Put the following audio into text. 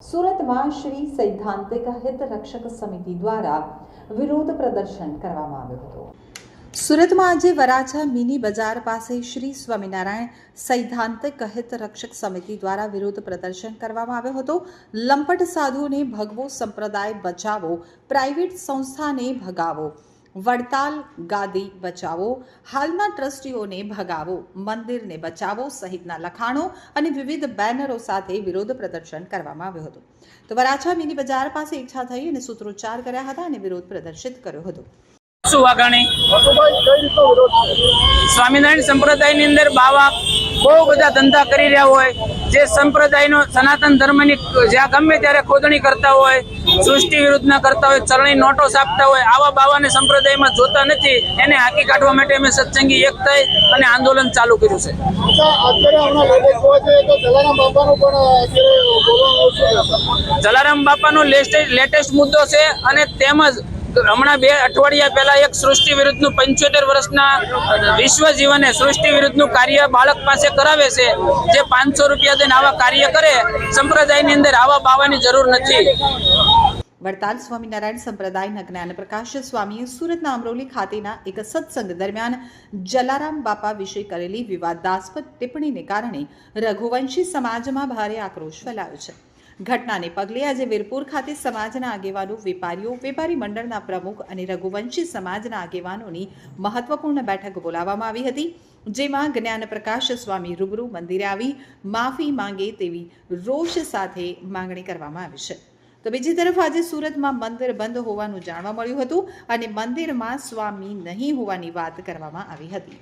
સુરતમાં શ્રી સૈદ્ધાંતિક હિત રક્ષક સમિતિ દ્વારા વિરોધ પ્રદર્શન કરવામાં આવ્યું હતું. સુરતમાં આજે વરાછા મિની બજાર પાસે શ્રી સ્વામિનારાયણ સૈદ્ધાંતિક હિત રક્ષક સમિતિ દ્વારા વિરોધ પ્રદર્શન કરવામાં આવ્યો હતો. લંપટ સાધુને ભગવો સંપ્રદાય બચાવો, પ્રાઇવેટ સંસ્થાને ભગાવો. વડતાલ ગાદી બચાવો હાલના ટ્રસ્ટીઓને ભગાવો, મંદિરને બચાવો સહિતના લખાણો અને વિવિધ બેનરો સાથે વિરોધ પ્રદર્શન કરવામાં આવ્યું હતું. તો વરાછા મિની બજાર પાસે ઈચ્છા થઈ અને સૂત્રોચ્ચાર કર્યા હતા અને વિરોધ પ્રદર્શિત કર્યો હતો. શું સ્વામિનારાયણ સંપ્રદાયની અંદર બાવા બહુ બધા ધંધા કરી રહ્યા હોય. જે સંપ્રદાયનો સનાતન ધર્મની જ્યાં ગમે ત્યારે ખોદણી કરતા હોય સૃષ્ટિ વિરુદ્ધના કરતા હોય ચરણી નોટો છાપતા હોય આવા બાવાને સંપ્રદાયમાં જોતા નથી. એને હાકી કાઢવા માટે અમે સત્સંગી એક થઈ અને આંદોલન ચાલુ કર્યું છે. જલારામ બાપાનો લેટેસ્ટ મુદ્દો છે અને તેમજ હમણાં બે અઠવાડિયા પહેલા એક સૃષ્ટિ વિરુદ્ધનું પંચોતેર વર્ષના વિશ્વ જીવને સૃષ્ટિ વિરુદ્ધનું કાર્ય બાળક પાસે કરાવે છે, જે પાંચસો રૂપિયા દઈને આવા કાર્ય કરે, સંપ્રદાયની અંદર આવા બાવાની જરૂર નથી. વડતાલ સ્વામિનારાયણ સંપ્રદાયના જ્ઞાન પ્રકાશ સ્વામીએ સુરતના અમરોલી ખાતેના એક સત્સંગ દરમિયાન જલારામ બાપા વિશે કરેલી વિવાદાસ્પદ ટિપ્પણીને કારણે રઘુવંશી સમાજમાં ભારે આક્રોશ ફેલાયો છે. ઘટનાને પગલે આજે વીરપુર ખાતે સમાજના આગેવાનો, વેપારીઓ, વેપારી મંડળના પ્રમુખ અને રઘુવંશી સમાજના આગેવાનોની મહત્વપૂર્ણ બેઠક બોલાવવામાં આવી હતી, જેમાં જ્ઞાન પ્રકાશ સ્વામી રૂબરૂ મંદિરે આવી, માફી માંગે તેવી રોષ સાથે માંગણી કરવામાં આવી છે. તો બીજી તરફ આજે સુરતમાં મંદિર બંધ હોવાનું જાણવા મળ્યું હતું અને મંદિરમાં સ્વામી નહીં હોવાની વાત કરવામાં આવી હતી.